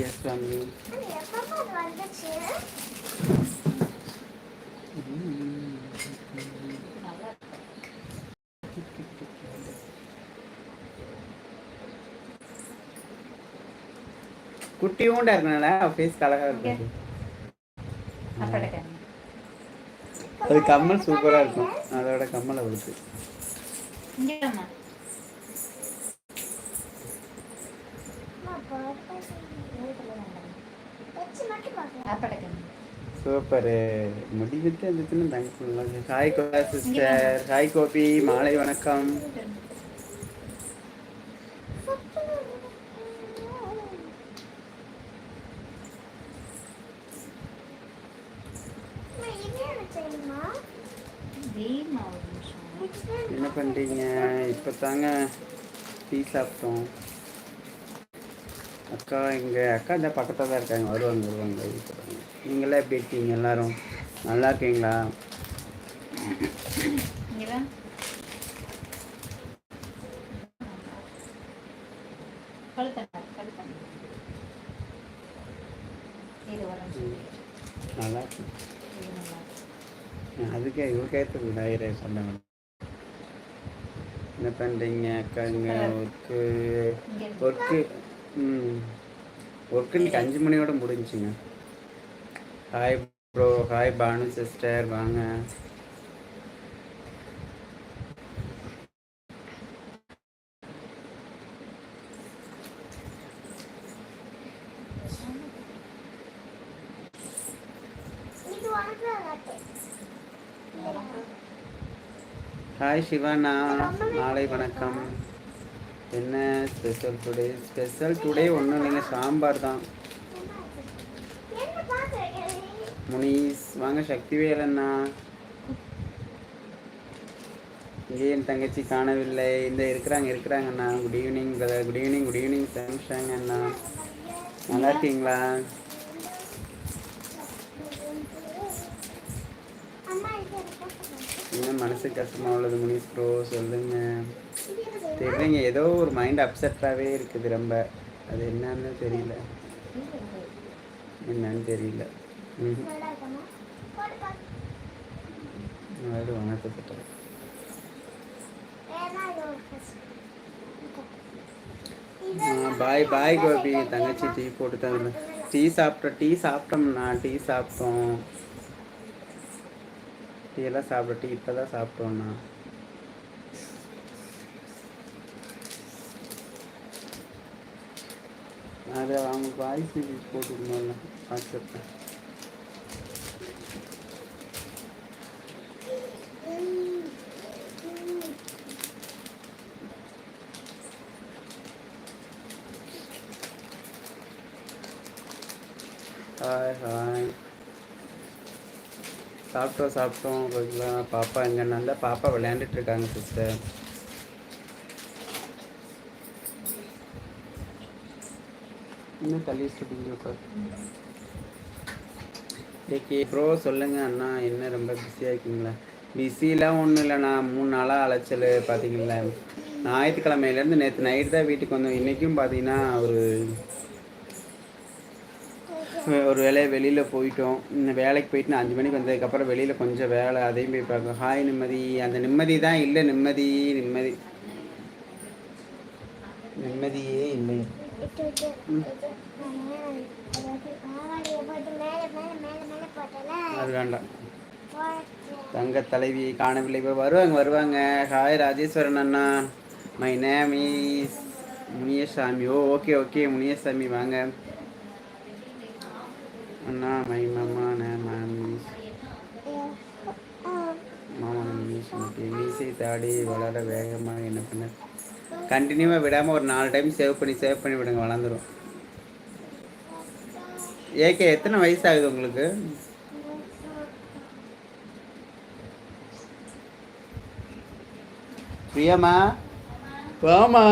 S சாமி அது எப்பப்பா அது இருக்கனால ஃபேஸ் அழகா இருக்கு அது கம்மல் சூப்பரா இருக்கும். அதோட கம்மல் அவளுக்கு இங்க வாம்மா. அம்மா, பாப்பா வீட்டுல வேண்டாம். வச்சு மட்டும் பார்க்கலாம் அப்பாட்ட காமி. சூப்பரு. முடிவிட்டு அந்த thankful hi Gopa sister hi Gopi. மாலை வணக்கம். என்ன பண்ணுறீங்க இப்போ தாங்க டீ சாப்பிட்டோம். அக்கா இங்கே அக்கா இந்த பக்கத்தில் தான் இருக்காங்க. வருவாங்க வருவாங்க. வருவாங்க. நீங்களாம் எப்படி இருக்கீங்க எல்லாரும்? நல்லா இருக்கீங்களா. நல்லா இருக்கு. அதுக்கே இவருக்கேற்ற விநாயகரை சொன்னாங்க என்ன பண்ணுறீங்க அக்கா இங்கே ஒர்க்கு. ஒர்க்கு ம். ஒர்க்கு இன்னைக்கு அஞ்சு மணியோட முடிஞ்சுங்க. Hi bro hi Bhanu sister வாங்க. ஹாய் சிவானா மாலை வணக்கம். என்ன ஸ்பெஷல் டுடே ஸ்பெஷல் டுடே ஒன்றும் இல்லைங்க சாம்பார் தான். முனிஸ் வாங்க சக்தி வேலண்ணா. இங்கே என் தங்கச்சி காணவில்லை. இந்த இருக்கிறாங்க இருக்கிறாங்கண்ணா. Good evening brother good evening good evening Samsung அண்ணா நல்லா இருக்கீங்களா? என்ன மனசு கஷ்டமாக உள்ளது முனிஸ் ப்ரோ சொல்லுங்க. தெரியலங்க. ஏதோ ஒரு மைண்ட் அப்செட்டாகவே இருக்குது ரொம்ப. அது என்னன்னு தெரியல. என்னன்னு தெரியல. ம் நல்லா பாய் பாய் கோபி. தங்கச்சி டீ போட்டு தந்து டீ சாப்பிட்டோம் டீ சாப்பிட்டோம்னா டீ சாப்பிட்டோம். டீ எல்லாம் சாப்பிட்டோம் டீ இப்போ தான் சாப்பிட்டோம்ண்ணா அது அவங்க வாய்ஸ் மெசேஜ் போட்டுக்கணும்ல வாட்ஸ்அப்பில் ஹாய் ஹாய் சாப்பிட்டோம் சாப்பிட்டோம். பாப்பா இங்கே நல்லா பாப்பா விளையாண்டுட்டு இருக்காங்க சிஸ்டர் இன்னும் தள்ளி வச்சுட்டீங்க உட்கார் இன்னைக்கு ப்ரோ சொல்லுங்க அண்ணா என்ன ரொம்ப பிஸியாக இருக்கீங்களா? பிஸிலாம் ஒன்றும் இல்லைண்ணா மூணு நாளாக அலைச்சல் பார்த்தீங்களா ஞாயிற்றுக்கிழமையிலேருந்து நேற்று நைட்டு தான் வீட்டுக்கு வந்தோம். இன்றைக்கும் பார்த்தீங்கன்னா ஒரு ஒரு வேலையை வெளியில் போயிட்டோம். இந்த வேலைக்கு போயிட்டு நான் அஞ்சு மணிக்கு வந்ததுக்கப்புறம் வெளியில் கொஞ்சம் வேலை அதையும் போய் பார்க்க ஹாய் நிம்மதி. அந்த நிம்மதி தான் இல்லை நிம்மதி நிம்மதி. நிம்மதியே இல்லை அது வேண்டாம் தங்க தலைவி காணவில்லை. வருவாங்க வருவாங்க. Hi Rajeswaran Anna. My name is Muniyasamy. Oh okay okay Muniyasamy வாங்க. அண்ணா மை மாமா நேம் மாமா மீசை தாடி வளர வேகமாக என்ன பண்ண கண்டினியூவாக விடாமல் ஒரு நாலு டைம் சேவ் பண்ணி சேவ் பண்ணி விடுங்க வளர்ந்துரும். ஏகே எத்தனை வயசு ஆகுது உங்களுக்கு? பிரியமா வாமா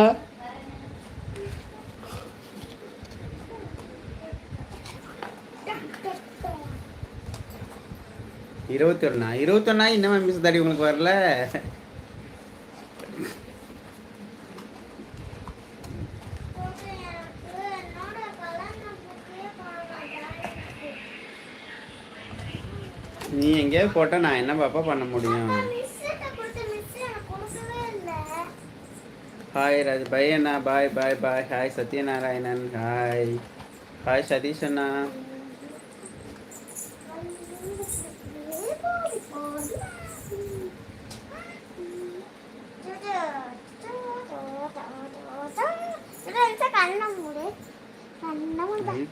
இருபத்தி ஒண்ணா? இருபத்தி ஒண்ணா இன்னும் மிஸ் தாடி உங்களுக்கு வரல போட்டு எனக்கு என்னோட கலர் நான் நீ எங்கேயாவது போட்டால் நான் என்ன பாப்பா பண்ண முடியும் ஹாய் ராஜ் பை அண்ணா bye bye bye hi Sathyanarayanan hi hi Sathish அண்ணா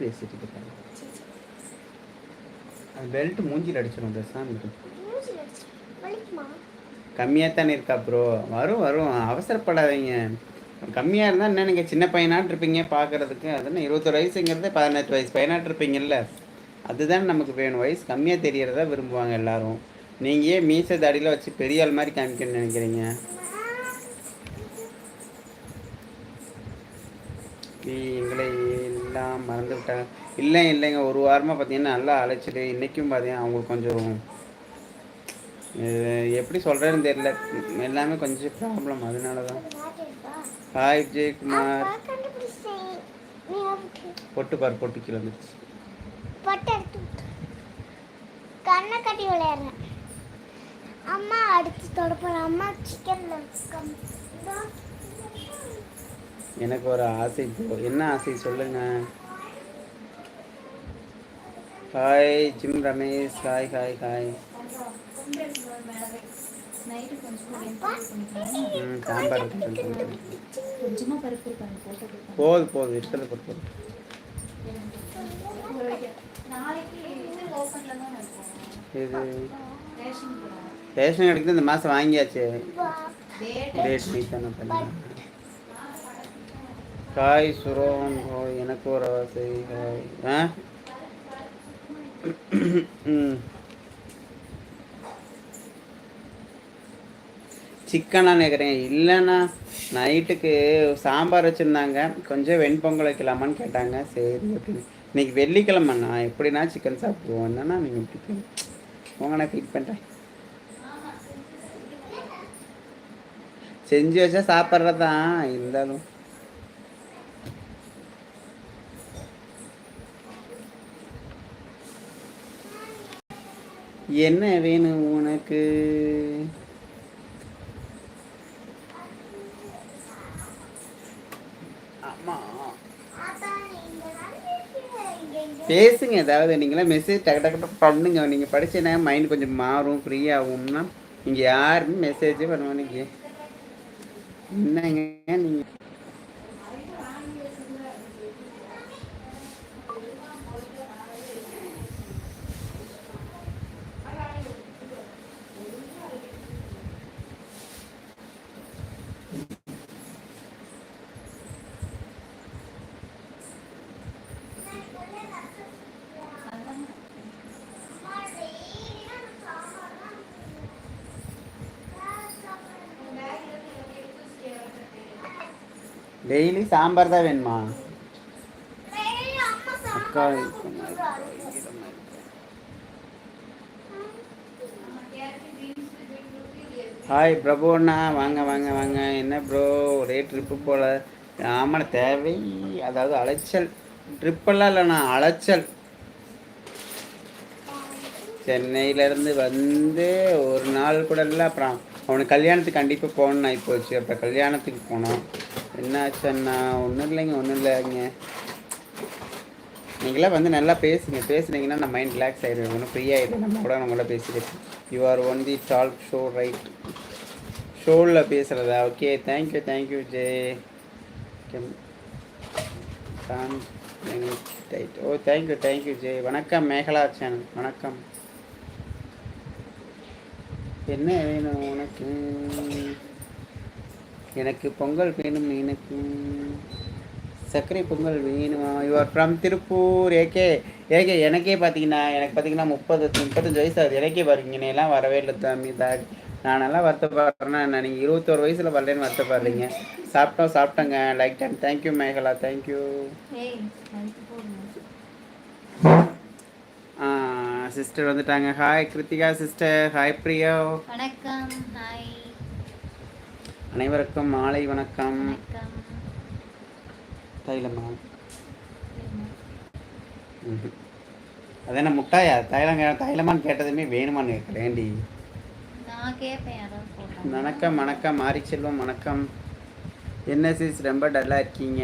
பேசிட்டு பெல்ட் மூஞ்சில் அடிச்சிடும். வலிக்குமா? கம்மியாக தானே இருக்கா ப்ரோ வரும் வரும். அவசரப்படாதீங்க. கம்மியாக இருந்தால் என்ன நீங்கள் சின்ன பையனாட்டு இருப்பீங்க பார்க்கறதுக்கு அதுன்னு இருபத்தொரு வயசுங்கிறது பதினெட்டு வயசு பையனாட்டு இருப்பீங்கல்ல? அதுதான் நமக்கு வேணும். வயசு கம்மியாக தெரியறதா விரும்புவாங்க எல்லாரும். நீங்கள் ஏன் மீசை தாடியில் வச்சு பெரிய ஆள் மாதிரி காமிக்கணும்னு நினைக்கிறீங்க? எங்களை எல்லாம் மறந்து விட்டாங்க இல்லை இல்லைங்க. ஒரு வாரமாக பார்த்தீங்கன்னா நல்லா அழைச்சிட்டு இன்றைக்கும் பார்த்தீங்கன்னா அவங்களுக்கு கொஞ்சம் எப்படி சொல்கிறேன்னு தெரியல. எல்லாமே கொஞ்சம் ப்ராப்ளம் அதனால தான் ஹாய் அதுக்கு பொட்டு பார் பொட்டு கீழே. கண்ணை கட்டி விளையாடுறேன். அம்மா அடுத்து தொடப்போம் அம்மா சிக்கன்ல எனக்கு ஒரு ஆசை என்ன ஆசை சொல்லுங்க? Hi gym Ramesh hi hi hi sambar போதும் போதும் இருக்கிறது பொறுத்து இது ரேஷன் கடை. ரேஷன் கடைக்கு இந்த மாதம் வாங்கியாச்சு. மீட் தானே பண்ணேன். ஹாய் சுரோன் ஹாய் எனக்கு ஒரு ஆசை. ஹாய் ஆ? சிக்கனா நினைக்கிறேன். இல்லைண்ணா நைட்டுக்கு சாம்பார் வச்சுருந்தாங்க. கொஞ்சம் வெண்பொங்கல் வைக்கலாமான்னு கேட்டாங்க. சரி அப்படின்னு இன்னைக்கு வெள்ளிக்கிழமைண்ணா. எப்படின்னா சிக்கன் சாப்பிடுவோம். என்னன்னா நீங்கள் இப்படி உங்க நான் ஃபீட் பண்ணுறேன் செஞ்சு வச்சா சாப்பிட்றதான் இருந்தாலும் என்ன வேணும் உனக்கு? பேசுங்க ஏதாவது நீங்களாம் மெசேஜ் டக்கு டக்கு பண்ணுங்க. நீங்கள் படிச்சேன்னா மைண்ட் கொஞ்சம் மாறும் ஃப்ரீ ஆகும்னா. நீங்கள் யாருமே மெசேஜே பண்ணுவோம் மாட்டீங்க என்னங்க நீங்கள் டெய்லி சாம்பார் தான் வேணுமா? அக்கா ஹாய் பிரபு அண்ணா. வாங்க வாங்க வாங்க. என்ன ப்ரோ ஒரே ட்ரிப்பு போல. ஆமாண்ணா தேவை. அதாவது அலைச்சல். ட்ரிப்பெல்லாம் இல்லைண்ணா அலைச்சல். சென்னையிலேருந்து வந்து ஒரு நாள் கூட இல்லை. அப்புறம் அவனுக்கு கல்யாணத்துக்கு கண்டிப்பாக போகணும்னு ஆகி போச்சு. அப்புறம் கல்யாணத்துக்கு போனோம். என்னாச்சு அண்ணா ஒன்றும் இல்லைங்க ஒன்றும் இல்லைங்க நீங்களாம் வந்து நல்லா பேசுங்க. பேசுனீங்கன்னா நான் மைண்ட் ரிலாக்ஸ் ஆகிடுவேன் ஒன்றும் ஃப்ரீ ஆகிடும் நம்ம கூட நம்மள பேசிக்கிட்டு. You are on the talk show right ஷோவில் பேசுகிறதா okay thank you thank you J right oh thank you thank you J வணக்கம் மேகலா சேனல் வணக்கம். என்ன வேணும் உனக்கு? எனக்கு பொங்கல் வேணும் எனக்கு சர்க்கரை பொங்கல் வேணுமா? Your from Tiruppur AK AK எனக்கே பார்த்தீங்கன்னா எனக்கு பார்த்தீங்கன்னா முப்பது முப்பத்தஞ்சு வயசு ஆகுது. எனக்கே வருவீங்க எல்லாம் வரவே இல்லை தம்பி தாடி நானெல்லாம் வருத்தப்படுறேன்னா என்ன நீங்கள் இருபத்தோரு வயசில் வரலன்னு வருத்தப்படுறீங்க சாப்பிட்டோம் சாப்பிட்டோங்க. Like done thank you Megala. Thank you sister வந்துட்டாங்க. ஹாய் கிருத்திகா சிஸ்டர் ஹாய் பிரியோ வணக்கம். ஹாய் அனைவருக்கும் மாலை வணக்கம். தைலமா ம்ஹும். அதான முட்டாயா? தைலம் தைலமான்னு கேட்டதுமே வேணுமான்னு கேட்குறேன்டி வணக்கம் வணக்கம். மாரி செல்வம் வணக்கம். என்ன சிஸ் ரொம்ப டல்லாக இருக்கீங்க?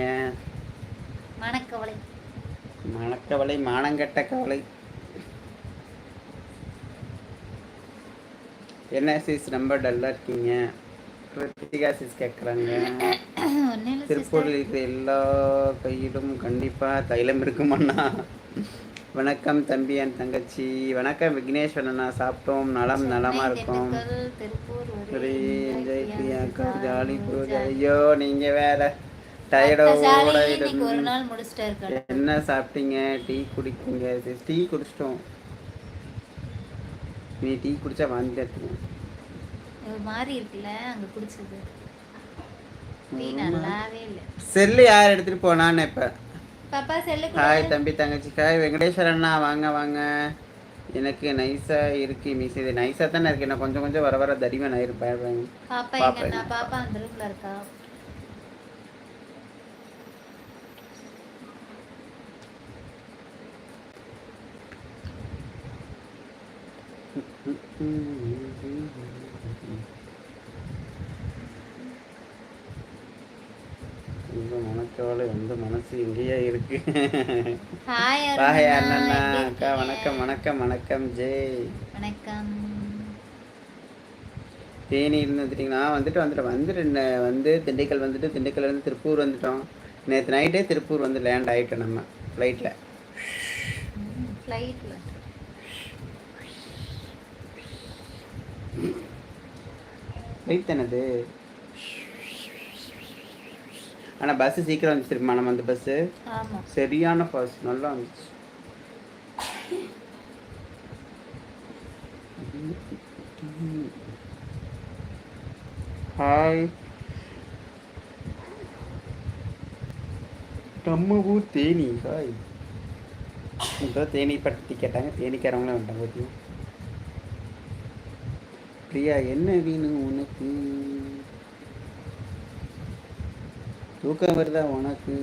மணக்கவலை மணக்கவலை மானங்கெட்ட கவலை. என்ன சிஸ் ரொம்ப டல்லாக இருக்கீங்க? கிருத்திகா சிஸ் கேட்குறாங்க திருப்பூரில் இருக்கிற எல்லா கையிலும் கண்டிப்பாக தைலம் இருக்குமண்ணா வணக்கம் தம்பி என் தங்கச்சி. வணக்கம் விக்னேஸ்வரன் அண்ணா. சாப்பிட்டோம். நலம் நலமாக இருக்கோம். என்ஜாய் பிரியாக்கா ஜாலி பூஜை ஐயோ நீங்கள் வேற. டயர்டோட என்ன சாப்பிட்டீங்க? டீ குடிப்பீங்க டீ குடிச்சிட்டோம். நீ டீ குடிச்சா வாந்தி ஒரு மாதிரி இருக்குல்ல அங்க குடிச்சது டீ நல்லாவே இல்லை. செல்லு யார் எடுத்துட்டு போனான்னு இப்போ? பாப்பா செல்லு ஹாய் தம்பி தங்கச்சி. ஹாய் வெங்கடேஸ்வர அண்ணா வாங்க வாங்க. எனக்கு நைஸாக இருக்கு மிஸ் இது நைஸாக தானே இருக்கு. நான் கொஞ்சம் கொஞ்சம் வர வர தடிமன் ஆயிருப்பேன் பாப்பா எங்க நான் பாப்பா அந்த ரூம்ல இருக்கா? இந்த மனக்கவலை எந்த மனசு எங்கேயே இருக்கு. ஹாய் பாய் அண்ணா. அக்கா? வணக்கம் வணக்கம் வணக்கம். ஜெய் வணக்கம். தேனி இருந்து வந்துட்டீங்களா வந்துட்டு வந்துட்டு வந்துட்டு வந்து திண்டுக்கல் வந்துட்டு திண்டுக்கல்ல இருந்து திருப்பூர் வந்துட்டோம். நேற்று நைட்டே திருப்பூர் வந்து லேண்ட் ஆகிட்டோம் நம்ம ஃப்ளைட்டில் ஃப்ளைட்ல ஃப்ளைட் தானது ஆனால் பஸ்ஸு சீக்கிரம் வந்துச்சு நம்ம அந்த பஸ்ஸு சரியான பஸ் நல்லா வந்துச்சு ஹாய் நம்ம ஊர் தேனி ஹாய் இப்போ தேனி பற்றி கேட்டாங்க. தேனிக்காரவங்களே வந்துட்டாங்க பார்த்தியா பிரியா என்ன வேணும் உனக்கு? தூக்கம் வருதா உனக்கு?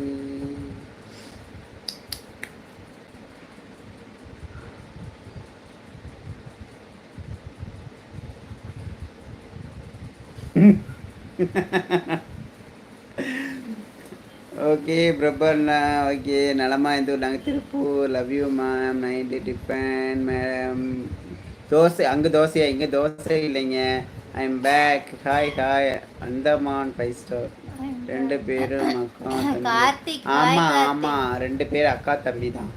ஓகே பிரபர்ண்ணா ஓகே நலமா இந்த நாங்கள் Tiruppur love you ma'am ninety tiffin ma'am dosa அங்கே தோசையா? இங்கே தோசை இல்லைங்க. I am back hi hi Andaman five star ரெண்டு பேரும் அக்கா தம்பி. கார்த்திக் hi ஆமா கார்த்திக். ஆமா. ரெண்டு பேர் அக்கா தம்பி தான்.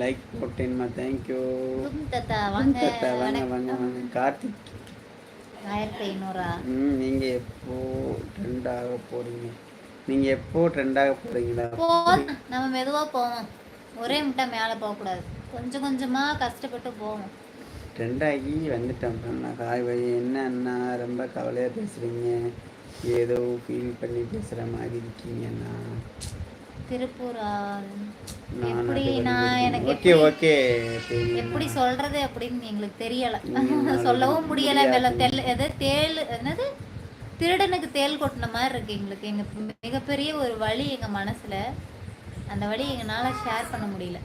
லைக் போட்டேன்மா தேங்க்யூ தாத்தா. வாங்க. வாங்க வாங்க வாங்க. வணக்கம் கார்த்திக். ஆயிரத்தி ஐநூறா? ம் நீங்க எப்போ ட்ரெண்ட் ஆக போறீங்க? நீங்க எப்போ ட்ரெண்ட் ஆக போறீங்களா? போதும் நம்ம மெதுவா போவோம். ஒரே முட்டை மேல போக கூடாது கொஞ்சம் கொஞ்சமா கஷ்டப்பட்டு போவோம். ட்ரெண்ட் ஆகி வந்துட்டேன் அண்ணா காய் வை என்ன அண்ணா ரொம்ப கவலையா பேசுறீங்க? ஏதோ ஃபீல் பண்ணி பேசுற மாதிரி இருக்கீங்கண்ணா. திருப்பூரா எப்படி நான் எனக்கு ஓகே எப்படி- ஓகே எப்படி சொல்றது அப்படின்னு எங்களுக்கு தெரியல. சொல்லவும் முடியல. முடியாது. வெள்ள தெல் எது தேல் என்னது? திருடனுக்கு தேல் கொட்டின மாதிரி இருக்கு எங்களுக்கு. எங்க மிகப்பெரிய ஒரு வழி எங்க மனசுல. அந்த வழி எங்களால ஷேர் பண்ண முடியல.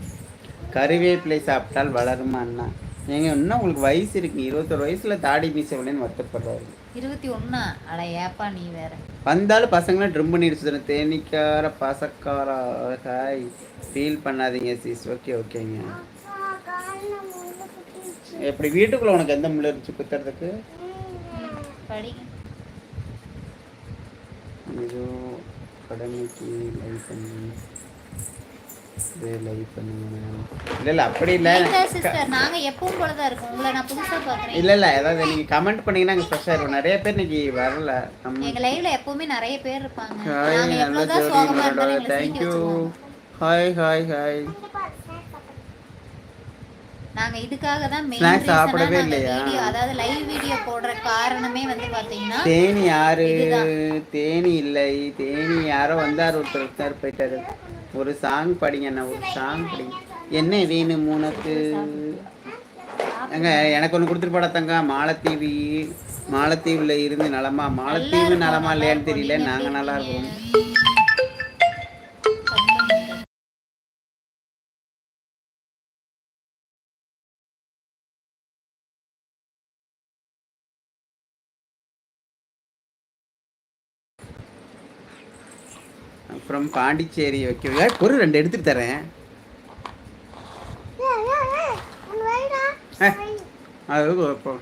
கருவேப்பிலை சாப்பிட்டால் வளருமா அண்ணா? ஏங்க இன்னும் உங்களுக்கு வயசு இருக்கு? இருபத்தொரு வயசுல தாடி மீச விடன்னு வருத்தப்படுறாரு. இருபத்தி ஒண்ணா அட ஏப்பா நீ வேற. வந்தாலும் பசங்களாம் ட்ரிம் பண்ணிட்டு சுத்தணும் தேனிக்கார பசக்காரா? ஹாய். ஃபீல் பண்ணாதீங்க சிஸ் ஓகே ஓகேங்க எப்படி வீட்டுக்குள்ள உனக்கு எந்த முள்ள இருந்துச்சு குத்துறதுக்கு? ஏதோ கடமைக்கு லைவ் பண்ணி. இல்லை இல்லை அப்படி இல்லை. சிஸ்டர் நாங்க எப்பவும் போலதான் இருக்கோம். உங்களை நான் புதுசா பாக்குறேன் இல்லை இல்லை ஏதாவது நீங்கள் கமெண்ட் பண்ணீங்கன்னா அங்கே ஃப்ரெஷ்ஷாக இருக்கும். நிறைய பேர் இன்னைக்கு வரல. எங்க லைவ்ல எப்பவுமே நிறைய பேர் இருப்பாங்க. ஹாய் நாங்க சோகமா இருந்தாலும் ஹாய் ஹாய் நாங்க இதுக்காக தான் மெயின் ரீசனா சாப்பிடவே நாங்க இல்லையா? அதாவது லைவ் வீடியோ போடுற காரணமே வந்து பாத்தீங்கன்னா தேனி யாரு. தேனி இல்லை. தேனி யாரோ வந்தார் ஒருத்தர் ஒருத்தர் போயிட்டாரு. ஒரு சாங் படிங்க அண்ணா ஒரு சாங் படிங்க. என்ன வேணும் உனக்கு அங்க எனக்கு ஒன்று கொடுத்துட்டு போட தங்க. மாலத்தீவு இருந்து நலமா? மாலத்தீவு நலமா இல்லையான்னு தெரியல. நாங்கள் நல்லா இருக்கோம். ஃப்ரம் பாண்டிச்சேரி ஓகே பொருள் ரெண்டு எடுத்துட்டு தரேன். அது இப்போ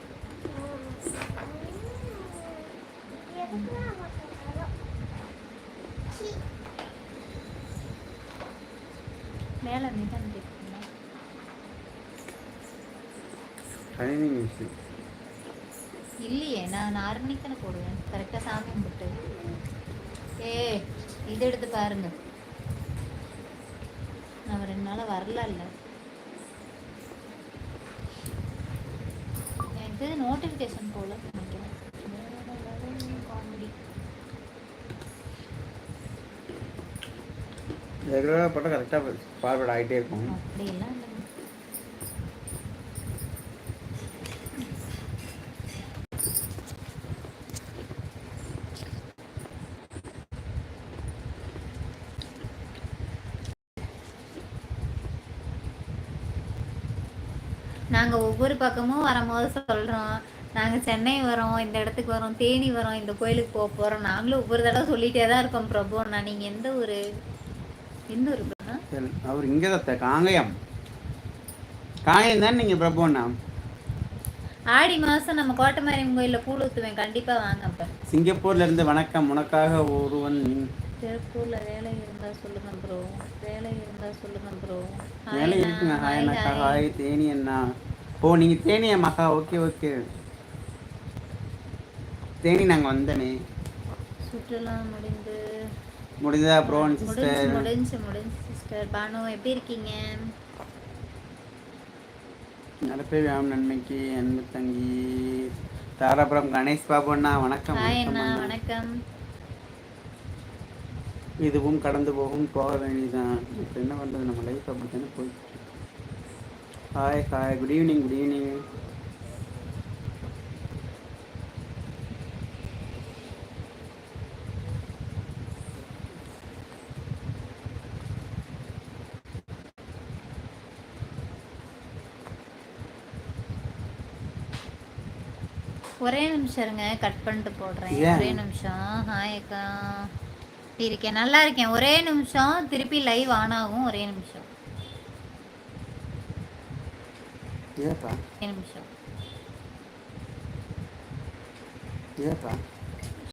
மியூசிக் இல்லையே நான் தானே போடுவேன். கரெக்டாக சாமி கும்பிட்டு. இது எடுத்து பாருங்க. நான் ரெண்டு நாளாக வரல இல்லை. எனக்கு நோட்டிஃபிகேஷன் போல நினைக்கிறேன். காமெடி ரெகுலராக போட்டால் கரெக்டாக ஃபார்வர்ட் ஆகிட்டே இருக்கும். அப்படியெல்லாம் இல்லை நாங்கள் ஒவ்வொரு பக்கமும் வரும்போது சொல்கிறோம் நாங்கள் சென்னை வரோம் இந்த இடத்துக்கு வரோம் தேனி வரோம் இந்த கோயிலுக்கு போக போகிறோம் நாங்களும் ஒவ்வொரு தடவை சொல்லிகிட்டே தான் இருக்கோம் பிரபு நான் நீங்கள் எந்த ஊர் எந்த சரி, அவர் இங்கே தான் காங்கயம். காங்கயம் தான் நீங்கள் பிரபுண்ணா ஆடி மாதம் நம்ம கோட்டமாரியம் கோயிலில் கூழ் ஊற்றுவேன் கண்டிப்பாக வாங்க அப்போ. சிங்கப்பூர்ல இருந்து வணக்கம். உனக்காக ஒருவன் திருப்பூரில் வேலை இருந்தால் சொல்லுங்க ப்ரோ வேலை இருந்தால் சொல்லுங்க ப்ரோ வேலை இருக்குங்க. ஹாய் அண்ணாக்கா ஹாய் தேனி அண்ணா. ஓ நீங்கள் தேனி அம்மாக்கா ஓகே ஓகே. தேனி நாங்கள் வந்தனே சுற்றுலா முடிந்து. முடிஞ்சதா ப்ரோ முடிஞ்சு சிஸ்டர் முடிஞ்சு முடிஞ்சு சிஸ்டர் பானு எப்படி இருக்கீங்க? நடப்பே வேம் நன்மைக்கு அன்பு தங்கி. தாராபுரம் கணேஷ் பாபு அண்ணா வணக்கம் அண்ணா. அண்ணா. வணக்கம். இதுவும் கடந்து போகும் போக வேண்டியதுதான். இப்போ என்ன பண்ணுறது நம்ம லைஃப் அப்படி தானே போயிட்டு hi hi good evening good evening ஒரே நிமிஷம் இருங்க. கட் பண்ணிட்டு போடுறேன்? ஒரே நிமிஷம். ஹாய் அக்கா. எப்படி இருக்கேன்? நல்லா இருக்கேன். ஒரே நிமிஷம். திருப்பி லைவ் ஆன் ஆகும். ஒரே நிமிஷம். ஒரே நிமிஷம்.